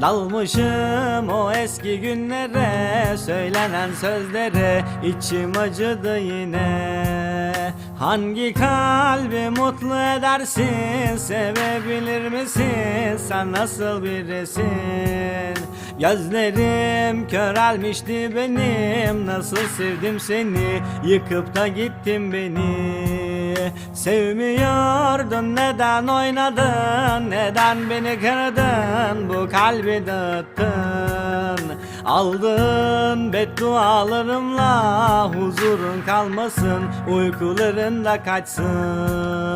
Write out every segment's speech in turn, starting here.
Dalmışım o eski günlere Söylenen sözlere içim acıdı yine. Hangi kalbi mutlu edersin Sevebilir misin? Sen nasıl birisin? Gözlerim körelmişti benim Nasıl sevdim seni? Yıkıp da gittin beni Sevmiyordun neden oynadın? Neden beni kırdın? Bu kalbi dağıttın. Aldığın beddualarımla Huzurun kalmasın Uykuların da kaçsın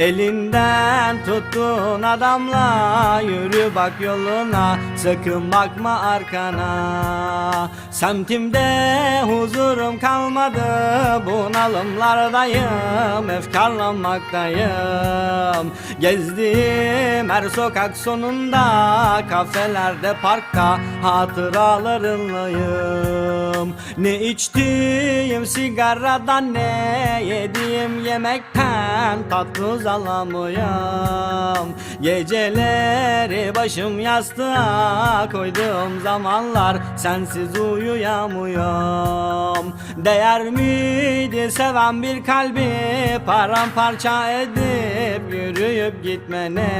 Elinden tuttuğun adamla Yürü bak yoluna Sakın bakma arkana. Semtimde huzurum kalmadı Bunalımlardayım Efkarlanmaktayım. Gezdiğim her sokak sonunda Kafelerde parkta Hatıralarınlayım Ne içtiğim sigaradan Ne yediğim yemekten Tatlı uzalamıyorum Geceleri başım yastığa koyduğum zamanlar Sensiz uyuyamıyorum. Değer miydi seven bir kalbi Paramparça edip yürüyüp gitmene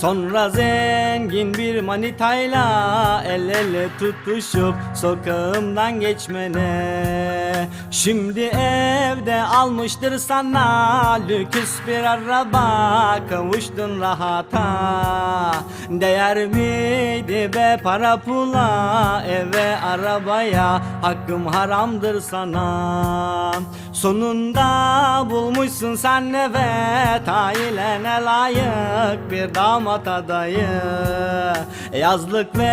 Sonra zengin bir manitayla El ele tutuşup sokağımdan geçmene. Şimdi evde almıştır sana lüks bir araba Kavuştun rahata Değer miydi be? Para pula Eve arabaya. Hakkım haramdır sana. Sonunda bulmuşsun sen evet Ailene layık bir damat adayı. Yazlık ve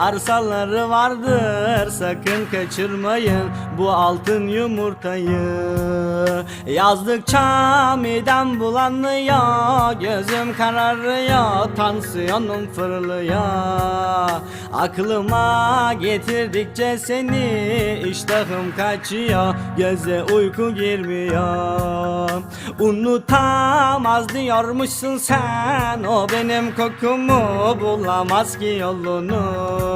arsaları vardır. Sakın kaçırmayın bu altın yumurtayı Yazdıkça midem bulanıyor Gözüm kararıyor Tansiyonum fırlıyor Aklıma getirdikçe seni iştahım kaçıyor Göze uyku girmiyor. Unutamaz diyormuşsun sen O benim kokumu bulamaz ki yolunu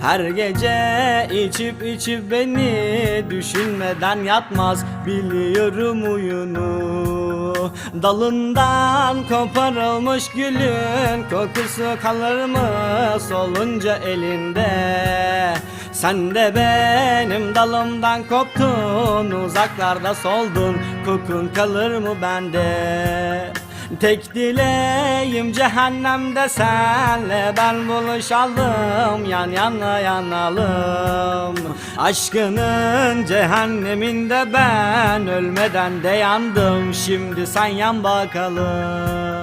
Her gece içip içip beni Düşünmeden yatmaz biliyorum uyunu Dalından koparılmış gülün Kokusu kalır mı solunca elinde? Sen de benim dalımdan koptun Uzaklarda soldun Kokun kalır mı bende Tek dileğim cehennemde senle ben buluşalım Yan yana yanalım. Aşkının cehenneminde ben ölmeden de yandım Şimdi sen yan bakalım